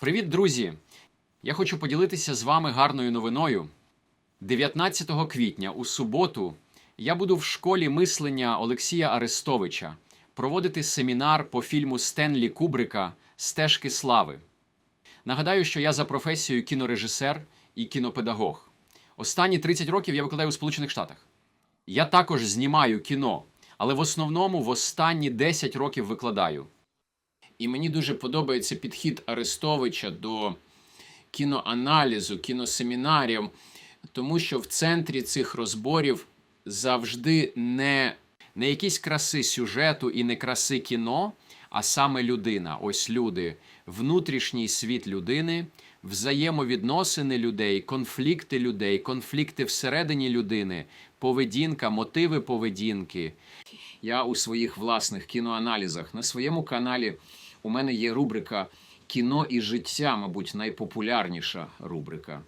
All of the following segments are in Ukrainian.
Привіт, друзі! Я хочу поділитися з вами гарною новиною. 19 квітня у суботу я буду в школі мислення Олексія Арестовича проводити семінар по фільму Стенлі Кубрика Стежки слави. Нагадаю, що я за професією кінорежисер і кінопедагог. Останні 30 років я викладаю у Сполучених Штатах. Я також знімаю кіно, але в основному в останні 10 років викладаю. І мені дуже подобається підхід Арестовича до кіноаналізу, кіносемінарів, тому що в центрі цих розборів завжди не, не якісь краси сюжету і не краси кіно, а саме людина. Ось люди, внутрішній світ людини, взаємовідносини людей, конфлікти людей, конфлікти всередині людини, поведінка, мотиви поведінки. Я у своїх власних кіноаналізах на своєму каналі у мене є рубрика Кіно і життя, мабуть, найпопулярніша рубрика.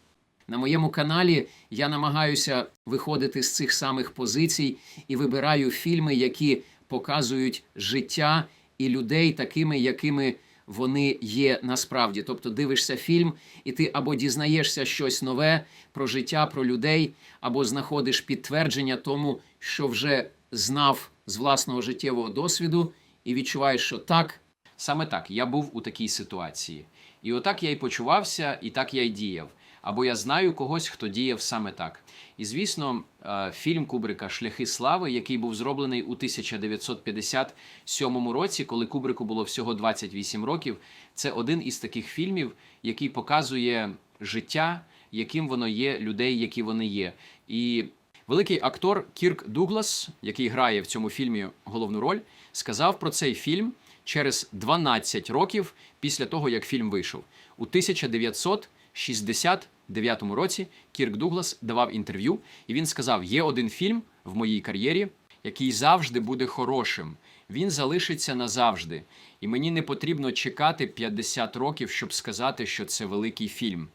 На моєму каналі я намагаюся виходити з цих самих позицій і вибираю фільми, які показують життя і людей такими, якими вони є насправді. Тобто дивишся фільм, і ти або дізнаєшся щось нове про життя, про людей, або знаходиш підтвердження тому, що вже знав з власного життєвого досвіду, і відчуваєш, що так, саме так, я був у такій ситуації. І отак я й почувався, і так я й діяв. Або я знаю когось, хто діяв саме так. І звісно, е, фільм Кубрика Шляхи слави, який був зроблений у 1957 році, коли Кубрику було всього 28 років, це один із таких фільмів, який показує життя, яким воно є, людей, які вони є. І великий актор Кірк Дуглас, який грає в цьому фільмі головну роль, сказав про цей фільм через 12 років після того, як фільм вийшов. У 1969 році Кірк Дуглас давав інтерв'ю, і він сказав: є один фільм в моїй кар'єрі, який завжди буде хорошим. Він залишиться назавжди. І мені не потрібно чекати 50 років, щоб сказати, що це великий фільм.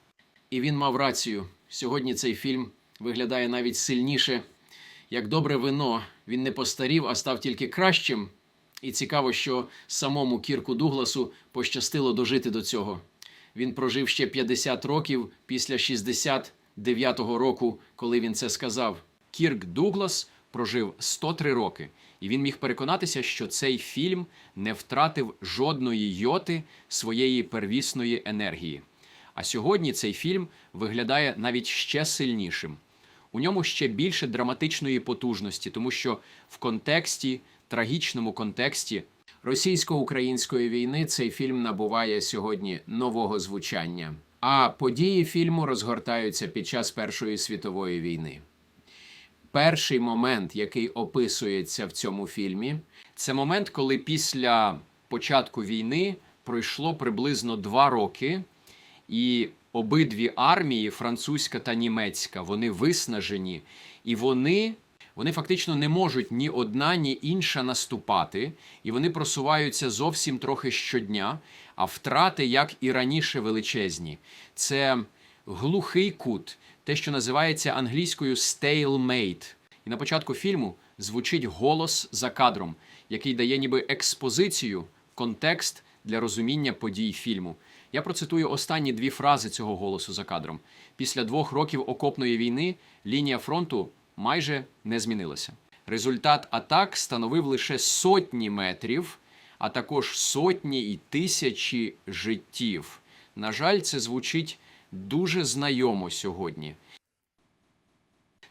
І він мав рацію. Сьогодні цей фільм виглядає навіть сильніше, як добре вино. Він не постарів, а став тільки кращим. І цікаво, що самому Кірку Дугласу пощастило дожити до цього. Він прожив ще 50 років після 69-го року, коли він це сказав. Кірк Дуглас прожив 103 роки, і він міг переконатися, що цей фільм не втратив жодної йоти своєї первісної енергії. А сьогодні цей фільм виглядає навіть ще сильнішим. У ньому ще більше драматичної потужності, тому що в контексті, трагічному контексті російсько-української війни цей фільм набуває сьогодні нового звучання. А події фільму розгортаються під час Першої світової війни. Перший момент, який описується в цьому фільмі, це момент, коли після початку війни пройшло приблизно два роки, і обидві армії, французька та німецька, вони виснажені, і вони, вони фактично не можуть ні одна, ні інша наступати, і вони просуваються зовсім трохи щодня, а втрати, як і раніше, величезні. Це глухий кут, те, що називається англійською stalemate. І на початку фільму звучить голос за кадром, який дає ніби експозицію, контекст для розуміння подій фільму. Я процитую останні дві фрази цього голосу за кадром. Після двох років окопної війни лінія фронту майже не змінилася. Результат атак становив лише сотні метрів, а також сотні і тисячі життів. На жаль, це звучить дуже знайомо сьогодні.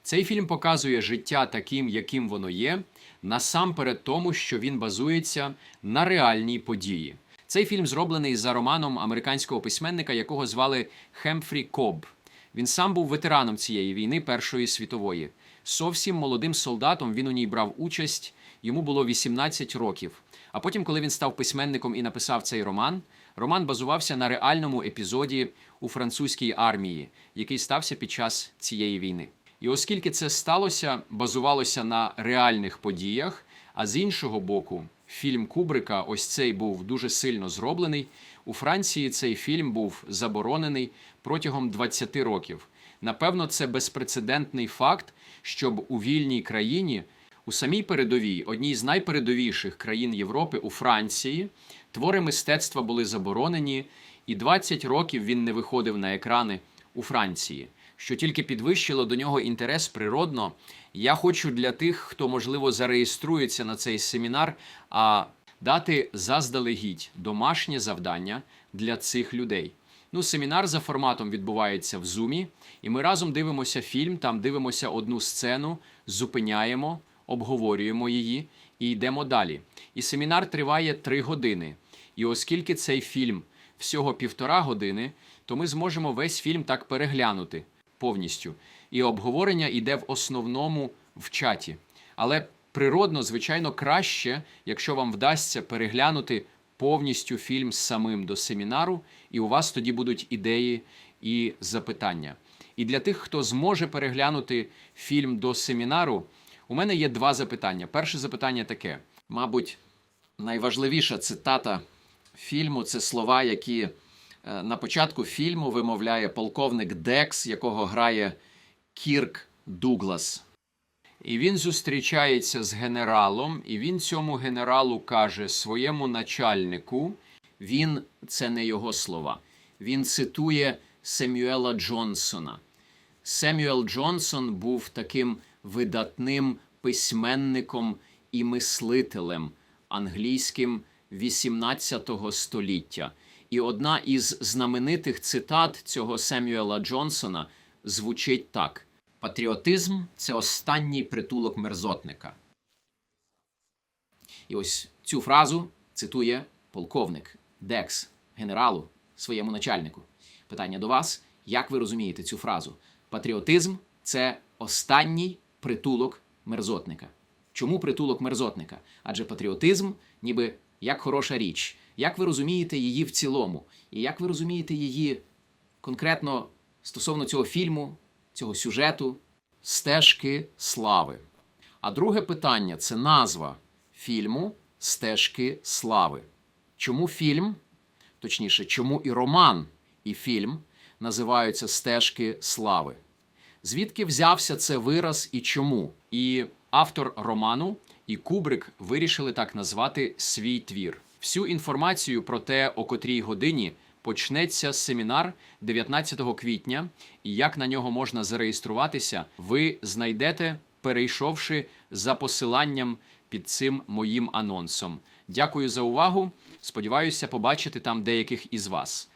Цей фільм показує життя таким, яким воно є, насамперед тому, що він базується на реальній події. Цей фільм зроблений за романом американського письменника, якого звали Хемфрі Коб. Він сам був ветераном цієї війни Першої світової. Зовсім молодим солдатом він у ній брав участь, йому було 18 років. А потім, коли він став письменником і написав цей роман, роман базувався на реальному епізоді у французькій армії, який стався під час цієї війни. І оскільки це сталося, базувалося на реальних подіях, а з іншого боку, фільм Кубрика, ось цей був дуже сильно зроблений. У Франції цей фільм був заборонений протягом 20 років. Напевно, це безпрецедентний факт, щоб у вільній країні, у самій передовій, одній з найпередовіших країн Європи, у Франції, твори мистецтва були заборонені, і 20 років він не виходив на екрани у Франції, що тільки підвищило до нього інтерес природно. Я хочу для тих, хто можливо зареєструється на цей семінар, а дати заздалегідь домашнє завдання для цих людей. Ну, семінар за форматом відбувається в зумі, і ми разом дивимося фільм, там дивимося одну сцену, зупиняємо, обговорюємо її і йдемо далі. І семінар триває три години. І оскільки цей фільм всього півтора години, то ми зможемо весь фільм так переглянути повністю. І обговорення йде в основному в чаті. Але природно, звичайно, краще, якщо вам вдасться переглянути повністю фільм з самим до семінару, і у вас тоді будуть ідеї і запитання. І для тих, хто зможе переглянути фільм до семінару, у мене є два запитання. Перше запитання таке: мабуть, найважливіша цитата фільму це слова, які е, на початку фільму вимовляє полковник Декс, якого грає Кірк Дуглас. І він зустрічається з генералом, і він цьому генералу каже своєму начальнику. Він це не його слова. Він цитує Семюела Джонсона. Семюел Джонсон був таким видатним письменником і мислителем англійським 18 століття. І одна із знаменитих цитат цього Семюела Джонсона звучить так: Патріотизм це останній притулок мерзотника. І ось цю фразу цитує полковник Декс генералу своєму начальнику. Питання до вас: як ви розумієте цю фразу? Патріотизм це останній притулок мерзотника. Чому притулок мерзотника? Адже патріотизм, ніби як хороша річ. Як ви розумієте її в цілому? І як ви розумієте її конкретно стосовно цього фільму, цього сюжету, стежки слави? А друге питання це назва фільму Стежки слави. Чому фільм, точніше, чому і роман, і фільм називаються Стежки слави? Звідки взявся це вираз і чому? І автор роману і Кубрик вирішили так назвати свій твір. Всю інформацію про те, о котрій годині почнеться семінар 19 квітня, і як на нього можна зареєструватися, ви знайдете, перейшовши за посиланням під цим моїм анонсом. Дякую за увагу. Сподіваюся побачити там деяких із вас.